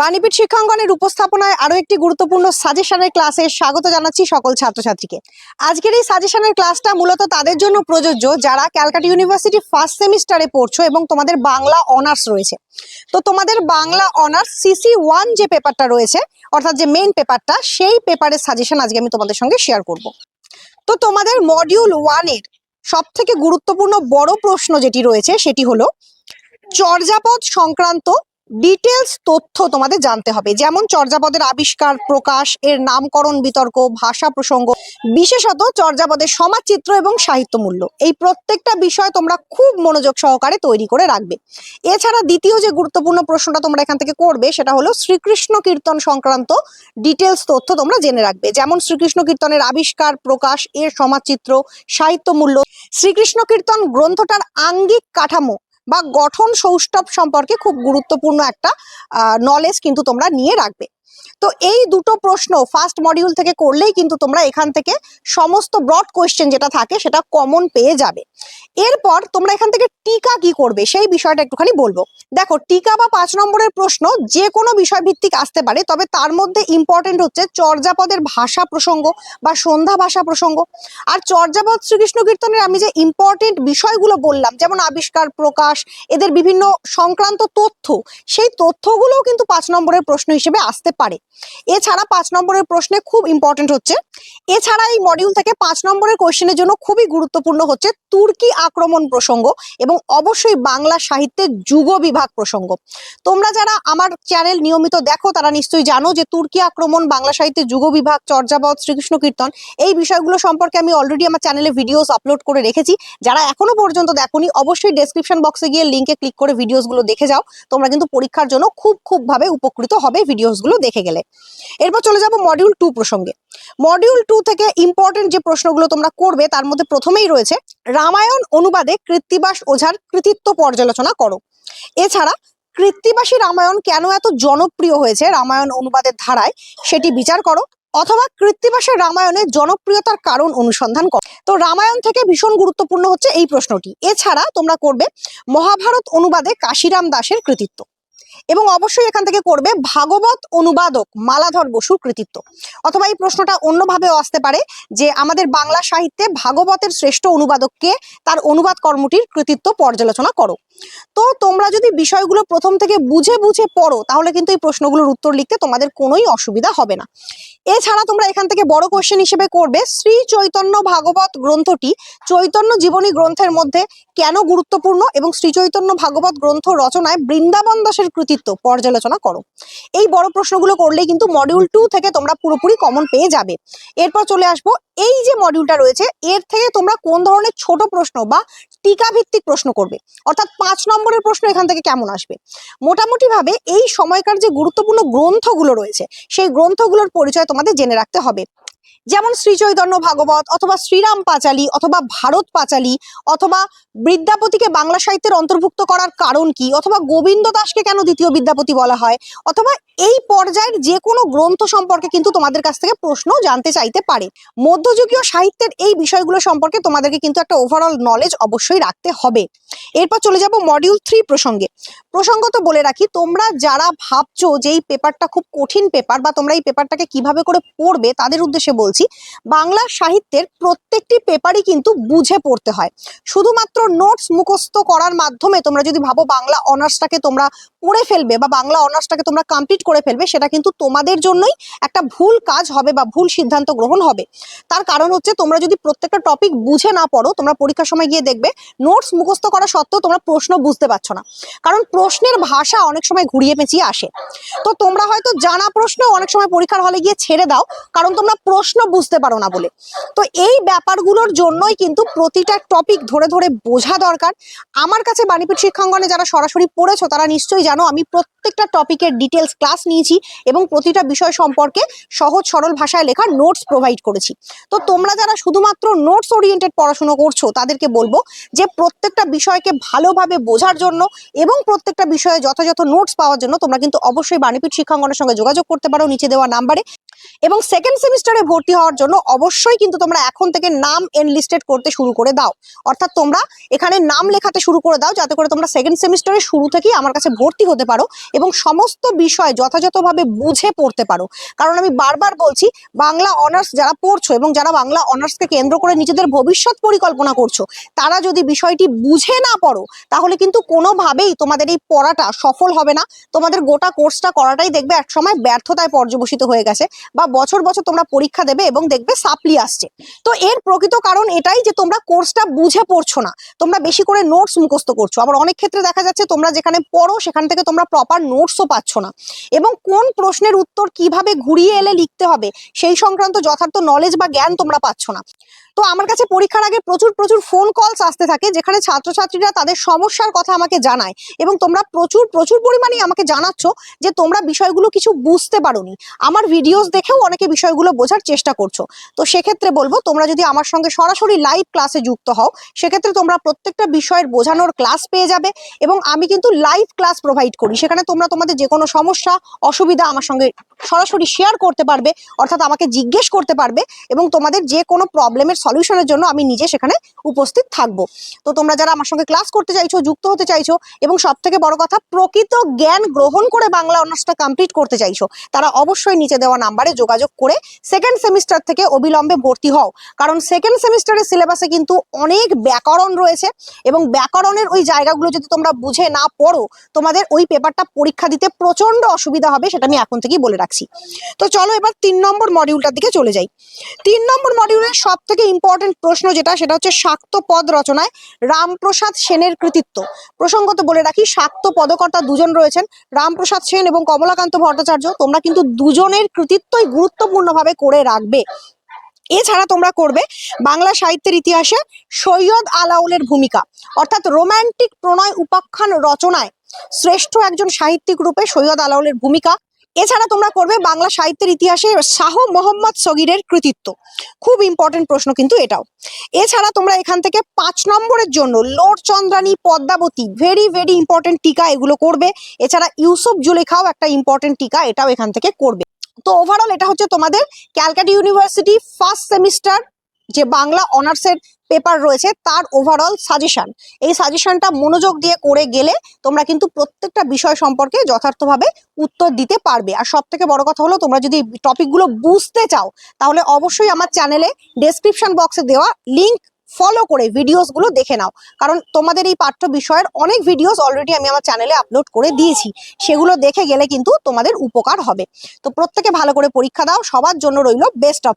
বাণীপীঠ শিক্ষাঙ্গনের উপস্থাপনায় আরও একটি গুরুত্বপূর্ণ সাজেশনের ক্লাসে স্বাগত জানাচ্ছি সকল ছাত্রছাত্রীকে। আজকের এই সাজেশনের ক্লাসটা মূলত তাদের জন্য প্রযোজ্য যারা ক্যালকাটা ইউনিভার্সিটি ফার্স্ট সেমিস্টারে পড়ছো এবং তোমাদের বাংলা অনার্স রয়েছে। তো তোমাদের বাংলা অনার্স সিসি ওয়ান যে পেপারটা রয়েছে, অর্থাৎ যে মেইন পেপারটা, সেই পেপারের সাজেশন আজকে আমি তোমাদের সঙ্গে শেয়ার করব। তো তোমাদের মডিউল ওয়ানের সব থেকে গুরুত্বপূর্ণ বড় প্রশ্ন যেটি রয়েছে, সেটি হলো, চর্যাপদ সংক্রান্ত ডিটেলস তথ্য তোমাদের জানতে হবে। যেমন চর্যাপদের আবিষ্কার, প্রকাশ, এর নামকরণ, বিতর্ক, ভাষা প্রসঙ্গ, বিশেষত চর্যাপদের সমাজচিত্র এবং সাহিত্য মূল্য এই প্রত্যেকটা বিষয় তোমরা খুব মনোযোগ সহকারে তৈরি করে রাখবে। এছাড়া দ্বিতীয় যে গুরুত্বপূর্ণ প্রশ্নটা তোমরা এখান থেকে করবে, সেটা হলো শ্রীকৃষ্ণ কীর্তন সংক্রান্ত ডিটেলস তথ্য তোমরা জেনে রাখবে। যেমন শ্রীকৃষ্ণ কীর্তনের আবিষ্কার, প্রকাশ, এর সমাজচিত্র সাহিত্য মূল্য শ্রীকৃষ্ণ কীর্তন গ্রন্থটার আঙ্গিক কাঠামো বা গঠন সৌষ্ঠব সম্পর্কে খুব গুরুত্বপূর্ণ একটা নলেজ কিন্তু তোমরা নিয়ে রাখবে। তো এই দুটো প্রশ্ন ফার্স্ট মডিউল থেকে করলেই কিন্তু তোমরা এখান থেকে সমস্ত ব্রড কোয়েশ্চেন যেটা থাকে সেটা কমন পেয়ে যাবে। এরপর তোমরা এখান থেকে টিকা কি করবে সেই বিষয়টা একটুখানি বলব। দেখো, টিকা বা পাঁচ নম্বরের প্রশ্ন যে কোনো বিষয় ভিত্তিক আসতে পারে, তবে তার মধ্যে ইম্পর্টেন্ট হচ্ছে চর্যাপদের ভাষা প্রসঙ্গ বা সন্ধ্যা ভাষা প্রসঙ্গ। আর চর্যাপদ শ্রীকৃষ্ণ কীর্তনের আমি যে ইম্পর্টেন্ট বিষয়গুলো বললাম, যেমন আবিষ্কার, প্রকাশ, এদের বিভিন্ন সংক্রান্ত তথ্য, সেই তথ্যগুলোও কিন্তু পাঁচ নম্বরের প্রশ্ন হিসেবে আসতে পারে। এছাড়া পাঁচ নম্বরের প্রশ্নে খুব ইম্পর্টেন্ট হচ্ছে, এছাড়া এই মডিউল থেকে পাঁচ নম্বরের কোশ্চেনের জন্য খুবই গুরুত্বপূর্ণ হচ্ছে তুর্কি আক্রমণ প্রসঙ্গ এবং অবশ্যই বাংলা সাহিত্যের যুগ বিভাগ প্রসঙ্গ। তোমরা যারা আমার চ্যানেল নিয়মিত দেখো, তারা নিশ্চয়ই জানো যে তুর্কি আক্রমণ, বাংলা সাহিত্যের যুগ বিভাগ, চর্যাপদ শ্রীকৃষ্ণ কীর্তন এই বিষয়গুলো সম্পর্কে আমি অলরেডি আমার চ্যানেলে ভিডিওস আপলোড করে রেখেছি। যারা এখনও পর্যন্ত দেখোনি, অবশ্যই ডেসক্রিপশন বক্সে গিয়ে লিঙ্কে ক্লিক করে ভিডিওসগুলো দেখে যাও। তোমরা কিন্তু পরীক্ষার জন্য খুব খুব ভাবে উপকৃত হবে ভিডিওসগুলো দেখে গেলে। এরপর চলে যাব মডিউল টু প্রসঙ্গে। মডিউল টু থেকে ইম্পর্টেন্ট যে প্রশ্নগুলো তোমরা করবে, তার মধ্যে প্রথমেই রয়েছে, রামায়ণ অনুবাদে কৃত্তিবাস ওঝার কৃতিত্ব পর্যালোচনা করো। এছাড়া কৃত্তিবাসী রামায়ণ কেন এত জনপ্রিয় হয়েছে রামায়ণ অনুবাদের ধারায়, সেটি বিচার করো, অথবা কৃত্তিবাসের রামায়ণের জনপ্রিয়তার কারণ অনুসন্ধান করো। তো রামায়ণ থেকে ভীষণ গুরুত্বপূর্ণ হচ্ছে এই প্রশ্নটি। এছাড়া তোমরা করবে, মহাভারত অনুবাদে কাশিরাম দাসের কৃতিত্ব। এবং অবশ্যই এখান থেকে করবে ভাগবত অনুবাদক মালাধর বসুর কৃতিত্ব। অথবা এই প্রশ্নটা অন্যভাবেও আসতে পারে যে আমাদের বাংলা সাহিত্যে ভাগবতের শ্রেষ্ঠ অনুবাদককে তার অনুবাদ কর্মটির কৃতিত্ব পর্যালোচনা করো। তো তোমরা যদি বিষয়গুলো প্রথম থেকে বুঝে বুঝে পড়ো, তাহলে কিন্তু এই প্রশ্নগুলোর উত্তর লিখতে তোমাদের কোনোই অসুবিধা হবে না। এছাড়া তোমরা এখান থেকে বড় কোশ্চেন হিসেবে করবে, শ্রী চৈতন্য ভাগবত গ্রন্থটি চৈতন্য জীবনী গ্রন্থের মধ্যে কেন গুরুত্বপূর্ণ এবং শ্রীচৈতন্য ভাগবত গ্রন্থ রচনায় বৃন্দাবন দাসের কৃতিত্ব পর্যালোচনা করো। এই বড় প্রশ্নগুলো করলেই কিন্তু মডিউল টু থেকে তোমরা পুরোপুরি কমন পেয়ে যাবে। এরপর চলে আসব, এই যে মডিউলটা রয়েছে, এর থেকে তোমরা কোন ধরনের ছোট প্রশ্ন বা টিকা ভিত্তিক প্রশ্ন করবে? অর্থাৎ পাঁচ নম্বরের প্রশ্ন এখান থেকে কেমন আসবে? মোটামুটি ভাবে এই সময়কার যে গুরুত্বপূর্ণ গ্রন্থগুলো রয়েছে, সেই গ্রন্থগুলোর পরিচয় তোমাদের জেনে রাখতে হবে। যেমন শ্রীচৈতন্য ভাগবত অথবা শ্রীরাম পাঁচালী অথবা ভারত পাঁচালী অথবা বিদ্যাপতিকে বাংলা সাহিত্যের অন্তর্ভুক্ত করার কারণ কি? অথবা গোবিন্দ দাসকে কেন দ্বিতীয় বিদ্যাপতি বলা হয়? অথবা এই পর্যায়ের যে কোনো গ্রন্থ সম্পর্কে কিন্তু তোমাদের কাছ থেকে প্রশ্ন জানতে চাইতে পারে। মধ্যযুগীয় সাহিত্যের এই বিষয়গুলো সম্পর্কে তোমাদেরকে কিন্তু একটা ওভারঅল নলেজ অবশ্যই রাখতে হবে। এরপর চলে যাব মডিউল থ্রি প্রসঙ্গে। প্রসঙ্গত বলে রাখি, তোমরা যারা ভাবছ যে এই পেপারটা খুব কঠিন পেপার বা তোমরা এই পেপারটাকে কীভাবে করে পড়বে, তাদের উদ্দেশ্যে বলছি, বাংলা সাহিত্যের প্রত্যেকটি পেপারই কিন্তু বুঝে পড়তে হয়। শুধুমাত্র নোটস মুখস্থ করার মাধ্যমে তোমরা যদি ভাবো বাংলা অনার্সটাকে তোমরা পড়ে ফেলবে বা বাংলা অনার্সটাকে তোমরা কমপ্লিট করে ফেলবে, সেটা কিন্তু তোমাদের জন্যই একটা ভুল কাজ হবে বা ভুল সিদ্ধান্ত গ্রহণ হবে। তার কারণ হচ্ছে, তোমরা যদি প্রত্যেকটা টপিক বুঝে না পড়ো, তোমরা পরীক্ষার সময় গিয়ে দেখবে নোটস মুখস্থ করা সত্ত্বেও তোমরা প্রশ্ন বুঝতে পারছ না। কারণ প্রশ্নের ভাষা অনেক সময় ঘুরিয়ে পেঁচিয়ে আসে। তো তোমরা হয়তো জানা প্রশ্ন অনেক সময় পরীক্ষার হলে গিয়ে ছেড়ে দাও, কারণ তোমরা প্রশ্ন বুঝতে পারো না বলে। তো এই ব্যাপারগুলোর জন্যই কিন্তু প্রতিটা টপিক ধরে ধরে বোঝা দরকার। আমার কাছে বাণীপীঠ শিক্ষাঙ্গনে যারা সরাসরি পড়েছো, তারা নিশ্চয়ই জানো, আমি প্রত্যেকটা টপিকের ডিটেলস ক্লাস নিয়েছি এবং প্রতিটা বিষয় সম্পর্কে সহজ সরল ভাষায় লেখা নোটস প্রোভাইড করেছি। তো তোমরা যারা শুধুমাত্র নোটস ওরিয়েন্টেড পড়াশুনো করছ, তাদেরকে বলব যে প্রত্যেকটা বিষয়কে ভালোভাবে বোঝার জন্য এবং প্রত্যেকটা বিষয়ে যথাযথ নোটস পাওয়ার জন্য তোমরা কিন্তু অবশ্যই বাণীপীঠ শিক্ষাঙ্গনের সঙ্গে যোগাযোগ করতে পারো নিচে দেওয়া নাম্বারে এবং সেকেন্ড সেমিস্টারে ভর্তি হওয়ার জন্য অবশ্যই কিন্তু তোমরা এখন থেকে নাম এনলিস্টেড করতে শুরু করে দাও। অর্থাৎ তোমরা এখানে নাম লেখাতে শুরু করে দাও, যাতে করে তোমরা সেকেন্ড সেমিস্টারের শুরু থেকেই আমার কাছে ভর্তি হতে পারো এবং সমস্ত বিষয় যথাযথভাবে বুঝে পড়তে পারো। কারণ আমি বারবার বলছি, বাংলা অনার্স যারা পড়ছো এবং যারা বাংলা অনার্সকে কেন্দ্র করে নিজেদের ভবিষ্যৎ পরিকল্পনা করছ, তারা যদি বিষয়টি বুঝে না পড়ো, তাহলে কিন্তু কোনোভাবেই তোমাদের এই পড়াটা সফল হবে না। তোমাদের গোটা কোর্সটা করাটাই দেখবে একসময় ব্যর্থতায় পর্যবসিত হয়ে গেছে। বা বছর বছর তোমরা পরীক্ষা দেবে এবং দেখবে সাপ্লি আসছে। তো এর প্রকৃত কারণ এটাই যে তোমরা কোর্সটা বুঝে পড়ছো না। তোমরা বেশি করে নোটস মুখস্থ করছ। আবার অনেক ক্ষেত্রে দেখা যাচ্ছে তোমরা যেখানে পড়ো সেখান থেকে তোমরা প্রপার নোটসও পাচ্ছ না। এবং কোন প্রশ্নের উত্তর কীভাবে ঘুরিয়ে এলে লিখতে হবে সেই সংক্রান্ত যথার্থ নলেজ বা জ্ঞান তোমরা পাচ্ছ না। তো আমার কাছে পরীক্ষার আগে প্রচুর প্রচুর ফোন কলস আসতে থাকে যেখানে ছাত্রছাত্রীরা তাদের সমস্যার কথা আমাকে জানায় এবং তোমরা প্রচুর প্রচুর পরিমাণে আমাকে জানাচ্ছ যে তোমরা বিষয়গুলো কিছু বুঝতে পারোনি। আমার ভিডিওস দেখেও অনেকে বিষয়গুলো বোঝার চেষ্টা করছ। তো সেক্ষেত্রে বলব, তোমরা যদি আমার সঙ্গে সরাসরি লাইভ ক্লাসে যুক্ত হও, সেক্ষেত্রে তোমরা প্রত্যেকটা বিষয়ের বোঝানোর ক্লাস পেয়ে যাবে এবং আমি কিন্তু লাইভ ক্লাস প্রোভাইড করি। সেখানে তোমরা তোমাদের যে কোনো সমস্যা, অসুবিধা আমার সঙ্গে সরাসরি শেয়ার করতে পারবে, অর্থাৎ আমাকে জিজ্ঞেস করতে পারবে এবং তোমাদের যে কোনো প্রবলেমের সলিউশনের জন্য আমি নিজে সেখানে উপস্থিত থাকব। তো তোমরা যারা আমার সঙ্গে ক্লাস করতে চাইছো, যুক্ত হতে চাইছো এবং সব থেকে বড় কথা, প্রকৃত জ্ঞান গ্রহণ করে বাংলা অনার্সটা কমপ্লিট করতে চাইছো, তারা অবশ্যই নিচে দেওয়া নাম্বারে যোগাযোগ করে সেকেন্ড সেমিস্টার থেকে অবিলম্বে ভর্তি হও। কারণ সেকেন্ড সেমিস্টারের সিলেবাসে কিন্তু অনেক ব্যাকরণ রয়েছে এবং ব্যাকরণের ওই জায়গাগুলো যদি তোমরা বুঝে না পড়ো, তোমাদের ওই পেপারটা পরীক্ষা দিতে প্রচণ্ড অসুবিধা হবে সেটা আমি এখন থেকেই বলে রাখছি। তো চলো এবার তিন নম্বর মডিউলটার দিকে চলে যাই। তিন নম্বর মডিউলের সব থেকে ইম্পর্টেন্ট প্রশ্ন যেটা, সেটা হচ্ছে শাক্ত পদ রচনায় রামপ্রসাদ সেনের কৃতিত্ব। প্রসঙ্গত বলে রাখি, শাক্ত পদকর্তা দুজন রয়েছেন, রামপ্রসাদ সেন এবং কমলাকান্ত ভট্টাচার্য। তোমরা কিন্তু দুজনের কৃতিত্বই গুরুত্বপূর্ণভাবে করে রাখবে। এছাড়া তোমরা করবে বাংলা সাহিত্যের ইতিহাসে সৈয়দ আলাউলের ভূমিকা, অর্থাৎ রোমান্টিক প্রণয় উপাখ্যান রচনায় শ্রেষ্ঠ একজন সাহিত্যিক রূপে সৈয়দ আলাউলের ভূমিকা। এছাড়া তোমরা করবে বাংলা সাহিত্যের ইতিহাসে শাহ মোহাম্মদ সগিরের কৃতিত্ব। খুব ইম্পর্টেন্ট প্রশ্ন কিন্তু এটাও। এছাড়া তোমরা এখান থেকে পাঁচ নম্বরের জন্য load Chandrani Padmavati very very important টিকা এগুলো করবে। এছাড়া ইউসুফ জুলেখাও একটা ইম্পর্টেন্ট টিকা এটাও এখান থেকে করবে। তো ওভারঅল এটা হচ্ছে তোমাদের ক্যালকাটা ইউনিভার্সিটি ফার্স্ট সেমিস্টার যে বাংলা অনার্সের পেপার রয়েছে, তার ওভারঅল সাজেশন এই সাজেশনটা মনোযোগ দিয়ে করে গেলে তোমরা কিন্তু প্রত্যেকটা বিষয় সম্পর্কে যথার্থভাবে উত্তর দিতে পারবে। আর সব থেকে বড় কথা হলো, তোমরা যদি টপিকগুলো বুঝতে চাও, তাহলে অবশ্যই আমার চ্যানেলে ডেসক্রিপশন বক্সে দেওয়া লিংক ফলো করে ভিডিওসগুলো দেখে নাও। কারণ তোমাদের এই পাঠ্য বিষয়ের অনেক ভিডিওস অলরেডি আমি আমার চ্যানেলে আপলোড করে দিয়েছি। সেগুলো দেখে গেলে কিন্তু তোমাদের উপকার হবে। তো প্রত্যেকে ভালো করে পরীক্ষা দাও। সবার জন্য রইল বেস্ট অফ